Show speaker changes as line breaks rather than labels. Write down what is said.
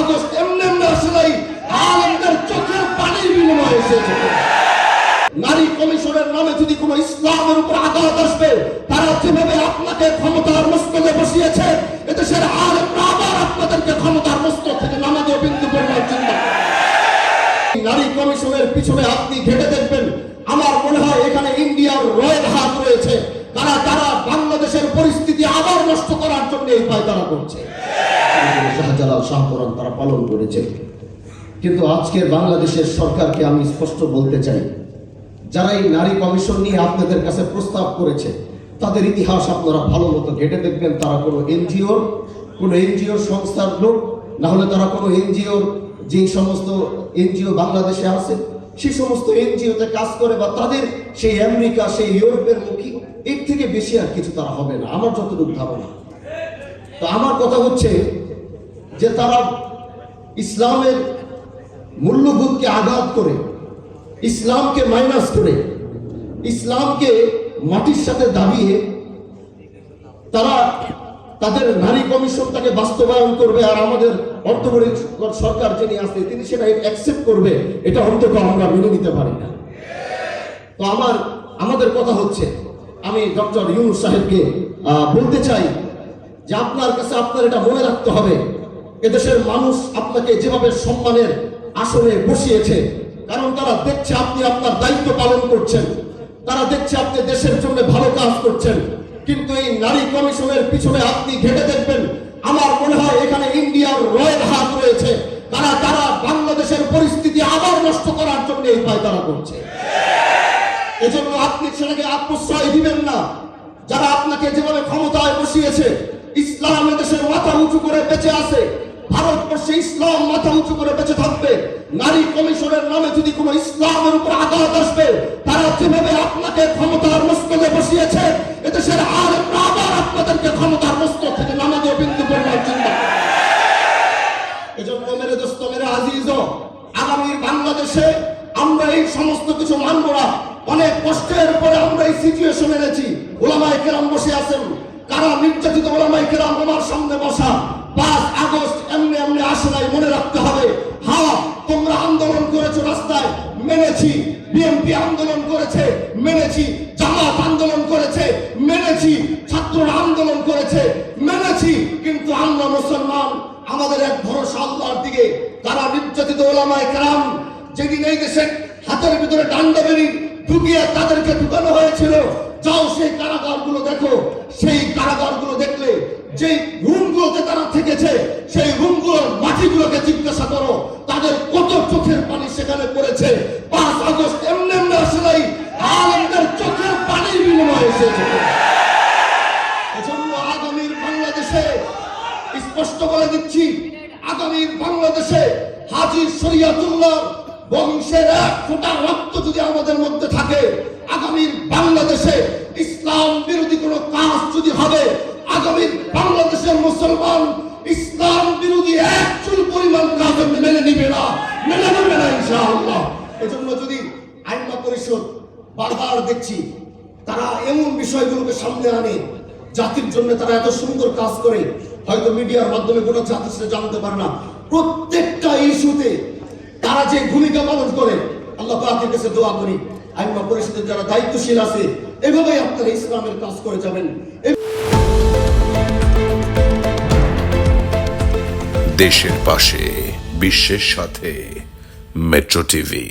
August এমনি এমনি আসে আলেমদের চোখের পানির বিনিময়ে এসেছে। নারী কমিশনের নামে যদি কোনো ইসলামের উপর আঘাত আসবে, তারা যেভাবে আপনাকে ক্ষমতার মস্তকে বসিয়েছে, এদেশের আলেমরা আবার আপনাদেরকে ক্ষমতার মস্তক থেকে নামাজেও বিন্দু পরিমাণ চিন্তা নারী কমিশনের পিছনে আপনি ঘেটে দেখবেন, আমার মনে হয় এখানে ইন্ডিয়ার রয়ের হাত রয়েছে। তারা তারা বাংলাদেশের পরিস্থিতি আবার নষ্ট করার জন্য এই পায়তারা করছে। শাহজালাল শাহপরান তারা পালন করেছে। কিন্তু আজকের বাংলাদেশের সরকারকে আমি স্পষ্ট বলতে চাই, যারা এই নারী কমিশন নিয়ে আপনাদের কাছে প্রস্তাব করেছে, তাদের ইতিহাস আপনারা ভালো মতো ঘেটে দেখবেন, তারা কোনো এনজিওর কোনো এনজিওর সংস্থার লোক, না তারা কোনো এনজিওর যে সমস্ত এনজিও বাংলাদেশে আছে, সেই সমস্ত এনজিওতে কাজ করে বা তাদের সেই আমেরিকা, সেই ইউরোপের মুখী এর থেকে বেশি আর কিছু তারা হবে না, আমার যতটুকু ধারণা। তো আমার কথা হচ্ছে যে তারা ইসলামের মূল্যবোধকে আঘাত করে, ইসলামকে মাইনাস করে, ইসলামকে মাটির সাথে দাবিয়ে তারা তাদের নারী কমিশন তাকে বাস্তবায়ন করবে আর আমাদের অর্থনৈতিক সরকার যিনি আছে, তিনি সেটা অ্যাকসেপ্ট করবে। এটা অন্তত আমরা মেনে নিতে পারি না। তো আমার, আমাদের কথা হচ্ছে, আমি ডক্টর ইউনুস সাহেবকে বলতে চাই যে আপনার কাছে আপনার এটা মনে রাখতে হবে। এদেশের মানুষ আপনাকে যেভাবে সম্মানের আসনে বসিয়েছে, কারণ তারা দেখছে আপনি আপনার দায়িত্ব পালন করছেন, তারা দেখছে আপনি দেশের জন্য ভালো কাজ করছেন, কিন্তু এই নারী কমিশনের পিছনে আপনি ঘেটে দেখবেন, আমার মনে হয় এখানে ইন্ডিয়ার রয়ের হাত রয়েছে, তারা তারা বাংলাদেশের পরিস্থিতি আবার নষ্ট করার জন্য এই পায়তারা করছে। এজন্য আপনি সেটাকে আত্মশ্রয় দিবেন না, যারা আপনাকে যেভাবে ক্ষমতায় বসিয়েছে, ইসলাম দেশের মাথা উঁচু করে বেঁচে আছে ভারতবর্ষে ইসলাম মাথা উঁচু করে বেঁচে থাকবে। নারী কমিশনের নামে যদি কোনো ইসলামের উপর আঘাত আসবে, তারা যেভাবে আপনাকে ক্ষমতার মস্তকে বসিয়েছে, এদেশের আলেমরা আবার আপনাদেরকে ক্ষমতার মস্তক থেকে নামাজেও বিন্দু পরিমাণ চিন্তা করে। এজন্য মেরে দোস্ত, মেরে আজিজ আগামী বাংলাদেশে আমরা এই সমস্ত কিছু মানব না। অনেক কষ্টের পরে আমরা এই সিচুয়েশন এনেছি। ওলামাই কেরাম বসে আছেন। কারা নির্যাতিত ওলামাই কেরাম আমার সামনে বসা? পাঁচ আগস্ট এমনি এমনি আসে নাই, মনে রাখতে হবে। হ্যাঁ তোমরা আন্দোলন করেছ রাস্তায়, মেনেছি। বিএনপি আন্দোলন করেছে, মেনেছি। জামাত আন্দোলন করেছে, মেনেছি। ছাত্ররা আন্দোলন করেছে, মেনেছি। কিন্তু আমরা মুসলমান, আমাদের এক ভরসা আল্লাহর দিকে। তারা নির্যাতিত ওলামায় কেরাম যেদিন এই দেশে হাতের ভিতরে ডান্ডা বেরি ঢুকিয়ে তাদেরকে ঢুকানো হয়েছিল, যাও সেই কারাগারগুলো দেখো। সেই কারাগারগুলো দেখলে যে রুমগুলোতে তারা থেকেছে, সেই রুমগুলোর মাটিগুলোকে জিজ্ঞাসা করো, তাদের কত চোখের পানি সেখানে পড়েছে? পাঁচ আগস্ট এমনি এমনি আসে আলেমদের চোখের পানির বিনিময়ে এসেছে। এজন্য আগামীর বাংলাদেশে, স্পষ্ট বলে দিচ্ছি, আগামীর বাংলাদেশে হাজি শরিয়াতুল্লাহ বংশের এক ফোঁটা রক্ত যদি আমাদের মধ্যে থাকে আগামীর বাংলাদেশে ইসলাম বিরোধী কোনো কাজ যদি হবে, আগামীর বাংলাদেশের মুসলমান ইসলাম বিরোধী এক চুল পরিমাণ কাজ মেনে নিবে না, মেনে নেবে না ইনশাআল্লাহ। এজন্য যদি আইনমা পরিষদ বারবার দেখছি, তারা এমন বিষয়গুলোকে সামনে আনে, জাতির জন্য তারা এত সুন্দর কাজ করে, হয়তো মিডিয়ার মাধ্যমে কোনো জাতি সেটা জানতে পারে না। প্রত্যেকটা ইস্যুতে তারা যে ভূমিকা পালন করে, আল্লাহ পাকের কাছে দোয়া করি। আইনমা পরিষদের যারা দায়িত্বশীল আছে, এভাবেই আপনারা ইসলামের কাজ করে যাবেন।
দেশের পাশে, বিশ্বের সাথে, মেট্রো টিভি।